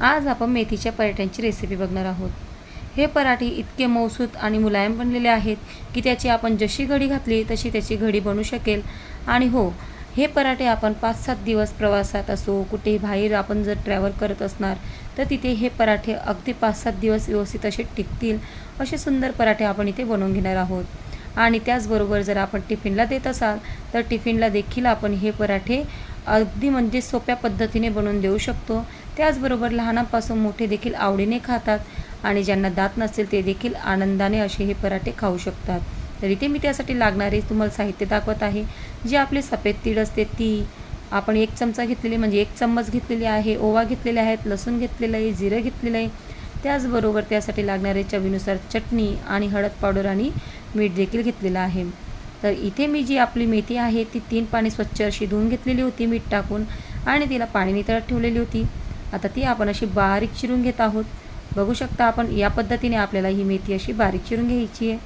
आज आपण मेथीच्या पराठ्यांची रेसिपी बघणार आहोत. हे पराठे इतके मौसूत आणि मुलायम बनलेले आहेत की त्याची आपण जशी घडी घातली तशी त्याची घडी बनू शकेल. आणि हो हे पराठे आपण पाच सात दिवस प्रवासात असो कुठेही बाहेर आपण जर ट्रॅव्हल करत असणार तर तिथे हे पराठे अगदी पाच सात दिवस व्यवस्थित असे टिकतील असे सुंदर पराठे आपण इथे बनवून घेणार आहोत. आणि त्याचबरोबर जर आपण टिफिनला देत असाल तर टिफिनला देखील आपण हे पराठे अगदी म्हणजे सोप्या पद्धतीने बनवून देऊ शकतो. त्याचबरोबर लहानापासून मोठे देखील आवडीने खातात आणि ज्यांना दात नसेल ते देखील आनंदाने असे हे पराठे खाऊ शकतात. तर इथे मी त्यासाठी लागणारे तुम्हाला साहित्य दाखवत आहे. जे आपले सफेद तीळ असते ती आपण एक चमचा घेतलेली म्हणजे एक चम्मच घेतलेली आहे ओवा घेतलेले आहेत लसूण घेतलेलं आहे जिरं घेतलेलं आहे. त्याचबरोबर त्यासाठी लागणारे चवीनुसार चटणी आणि हळद पावडर आणि मीठ देखील घेतलेलं आहे. तर इथे मी जी आपली मेथी आहे ती तीन पाणी स्वच्छ अशी धुवून घेतलेली होती मीठ टाकून आणि तिला पाणी नितळत ठेवलेली होती. आता ती आपण अशी बारीक चिरून घेत आहोत. बघू शकता आपण या पद्धतीने आपल्याला ही मेथी अशी बारीक चिरून घ्यायची आहे.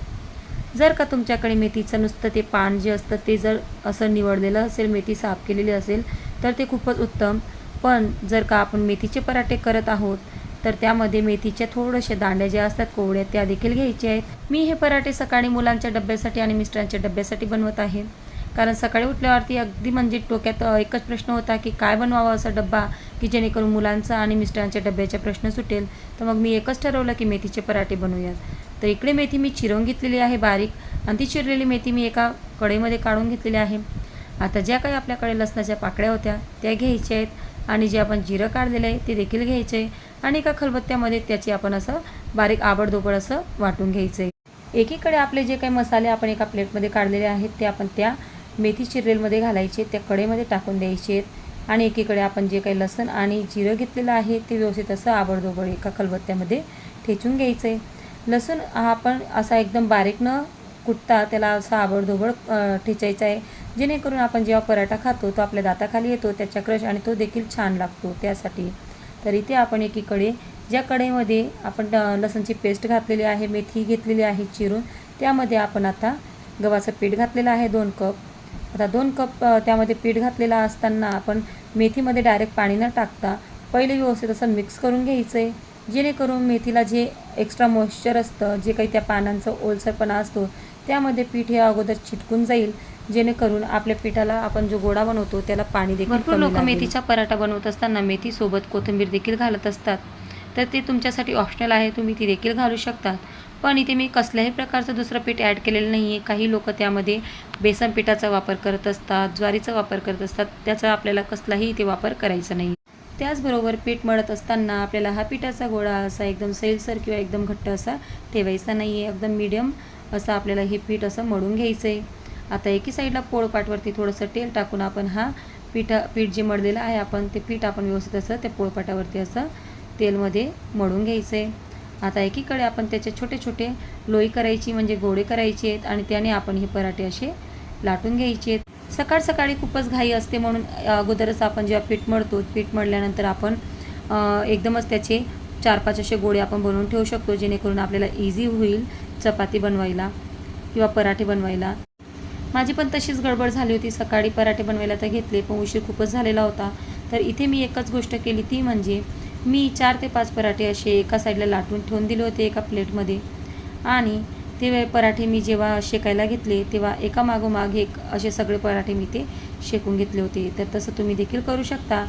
जर का तुमच्याकडे मेथीचं नुसतं ते पान जे असतं ते जर असं निवडलेलं असेल मेथी साफ केलेली असेल तर ते खूपच उत्तम. पण जर का आपण मेथीचे पराठे करत आहोत तर त्यामध्ये मेथीच्या थोड्याशा दांड्या ज्या असतात कोवड्या त्या देखील घ्यायच्या आहेत. मी हे पराठे सकाळी मुलांच्या डब्यासाठी आणि मिस्टरांच्या डब्यासाठी बनवत आहे. कारण सकाळी उठल्यावरती अगदी म्हणजे डोक्यात एकच प्रश्न होता की काय बनवावा असा डब्बा? की जेणेकरून मुलांचा आणि मिस्टरांच्या डब्याचा प्रश्न सुटेल. तर मग मी एकच ठरवलं की मेथीचे पराठे बनवूयात. तर इकडे मेथी मी चिरून घेतलेली आहे बारीक आणि ती चिरलेली मेथी मी एका कढईमध्ये काढून घेतलेली आहे. आता ज्या काही आपल्याकडे लसणाच्या पाकळ्या होत्या त्या घ्यायच्या आहेत आणि जे आपण जिरं काढलेलं आहे ते देखील घ्यायचे आहे आणि एका खलबत्त्यामध्ये त्याची आपण असं बारीक आबडधोबड असं वाटून घ्यायचं आहे एकीकडे आपले जे काही मसाले आपण एका प्लेटमध्ये काढलेले आहेत ते आपण त्या मेथी चिरलेलमध्ये घालायचे त्या कडेमध्ये टाकून द्यायचे आहेत. आणि एकीकडे आपण जे काही लसण आणि जिरं घेतलेलं आहे ते व्यवस्थित असं आबडधोबड एका खलबत्त्यामध्ये ठेचून घ्यायचं. आहे लसूण हा आपण असा एकदम बारीक न कुटता त्याला असा आबडधोबड ठेचायचं ठेचायचा आहे. जेणेकरून आपण जेव्हा पराठा खातो तो आपल्या दाताखाली येतो त्याचा क्रश आणि तो देखील छान लागतो त्यासाठी. तर इथे आपण एकीकडे ज्या कढईमध्ये आपण लसणची पेस्ट घातलेली आहे मेथी घेतलेली आहे चिरून त्यामध्ये आपण आता गव्हाचं पीठ घातलेलं आहे दोन कप. आता दोन कप त्यामध्ये पीठ घातलेलं असताना आपण मेथीमध्ये डायरेक्ट पाणी न टाकता पहिले व्यवस्थित असं मिक्स करून घ्यायचं आहे जेणेकरून मेथीला जे एक्स्ट्रा मॉइश्चर असतं जे काही त्या पानांचं ओलसरपणा असतो त्यामध्ये पीठ हे अगोदर चिटकून जाईल. जेणेकरून आपल्या पिठाला आपण जो गोडा बनवतो त्याला पाणी देखील भरपूर लोक मेथीचा पराठा बनवत असताना मेथी सोबत कोथिंबीर देखील घालत असतात. तर ते तुमच्यासाठी ऑप्शनल आहे तुम्ही ती देखील घालू शकतात. पण इथे मी कसल्याही प्रकारचं दुसरं पीठ ॲड केलेलं नाही आहे काही लोक त्यामध्ये बेसन पिठाचा वापर करत असतात ज्वारीचा वापर करत असतात. त्याचा आपल्याला कसलाही इथे वापर करायचा नाही. त्याचबरोबर पीठ मळत असताना आपल्याला हा पिठाचा गोळा असा एकदम सैलसर किंवा एकदम घट्ट असा ठेवायचा नाही आहे एकदम मीडियम असं आपल्याला हे पीठ असं मळून घ्यायचं आहे आता एकी साईडला पोळपाटवरती थोडंसं तेल टाकून आपण हा पिठा पीठ जे मळलेलं आहे आपण ते पीठ आपण व्यवस्थित असं त्या पोळपाटावरती असं तेलमध्ये मळून घ्यायचं. आहे आता एकीकडे आपण त्याचे छोटे छोटे लोई करायची म्हणजे गोळे करायचे आहेत आणि त्याने आपण हे पराठे असे लाटून घ्यायचे आहेत. सकाळ सकाळी खूपच घाई असते म्हणून अगोदरच आपण जेव्हा पीठ मळतो पीठ मळल्यानंतर आपण एकदमच त्याचे चार पाच असे गोळे आपण बनवून ठेवू शकतो जेणेकरून आपल्याला इझी होईल चपाती बनवायला किंवा पराठे बनवायला. माझी पण तशीच गडबड झाली होती. सकाळी पराठे बनवायला तर घेतले पण उशीर खूपच झालेला होता. तर इथे मी एकच गोष्ट केली ती म्हणजे मी चार ते पाच पराठे असे एका साईडला लाटून ठेवून दिले होते एका प्लेटमध्ये. आणि ते पराठे मी जेव्हा शेकायला घेतले तेव्हा एका मागोमाग एक असे सगळे पराठे मी ते शेकून घेतले होते. तर तसं तुम्ही देखील करू शकता.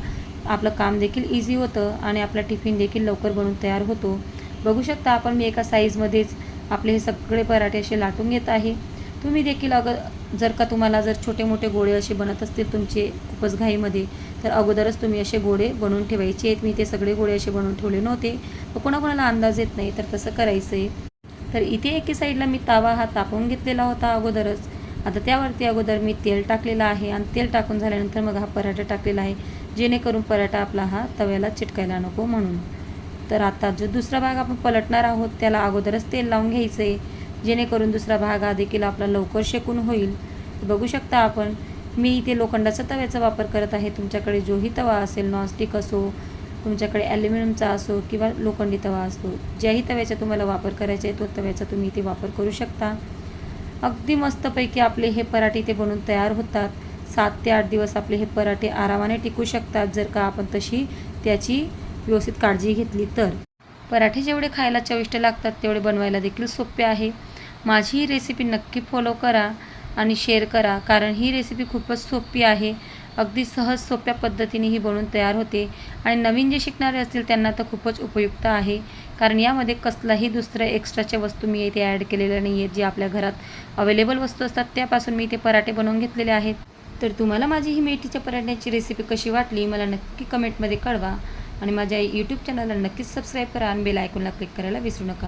आपलं काम देखील इझी होतं आणि आपला टिफिन देखील लवकर बनून तयार होतो. बघू शकता आपण मी एका साईजमध्येच आपले हे सगळे पराठे असे लाटून घेत आहे. तुम्ही देखील अगं जर का तुम्हाला जर छोटे मोठे गोळे असे बनत असतील तुमचे खूपच घाईमध्ये तर अगोदरच तुम्ही असे गोळे बनवून ठेवायचे. आहेत मी ते सगळे गोळे असे बनवून ठेवले नव्हते. पण कोणाकोणाला अंदाज येत नाही तर तसं करायचं आहे तर इथे एके साईडला मी तावा हा तापवून घेतलेला होता अगोदरच. आता त्यावरती अगोदर मी तेल टाकलेलं आहे आणि तेल टाकून झाल्यानंतर मग हा पराठा टाकलेला आहे. जेणेकरून पराठा आपला हा तव्याला चिटकायला नको म्हणून. तर आता जो दुसरा भाग आपण पलटणार आहोत त्याला अगोदरच तेल लावून घ्यायचं आहे जेणेकरून दुसरा भाग हा देखील आपला लवकर शेकून होईल. बघू शकता आपण मी इथे लोखंडाचा तव्याचा वापर करत आहे. तुमच्याकडे जोही तवा असेल नॉनस्टिक असो तुमच्याकडे ॲल्युमिनियमचा असो किंवा लोखंडी तवा असतो ज्याही तव्याचा तुम्हाला वापर करायचा आहे तो तव्याचा तुम्ही इथे वापर करू शकता. अगदी मस्तपैकी आपले हे पराठे इथे बनून तयार होतात. सात ते आठ दिवस आपले हे पराठे आरामाने टिकू शकतात जर का आपण तशी त्याची व्यवस्थित काळजी घेतली तर. पराठे जेवढे खायला चविष्ट लागतात तेवढे बनवायला देखील सोपे आहे. माझी ही रेसिपी नक्की फॉलो करा आणि शेअर करा कारण ही रेसिपी खूपच सोपी आहे. अगदी सहज सोप्या पद्धतीने ही बनवून तयार होते. आणि नवीन जे शिकणारे असतील त्यांना तर खूपच उपयुक्त आहे. कारण यामध्ये कसलाही दुसऱ्या एक्स्ट्राच्या वस्तू मी इथे ॲड केलेल्या नाही आहेत जे आपल्या घरात अवेलेबल वस्तू असतात त्यापासून मी इथे पराठे बनवून घेतलेले आहेत. तर तुम्हाला माझी ही मेथीच्या पराठ्याची रेसिपी कशी वाटली मला नक्की कमेंटमध्ये कळवा. आणि माझ्या यूट्यूब चॅनलला नक्कीच सबस्क्राईब करा आणि बेल आयकॉनला क्लिक करायला विसरू नका.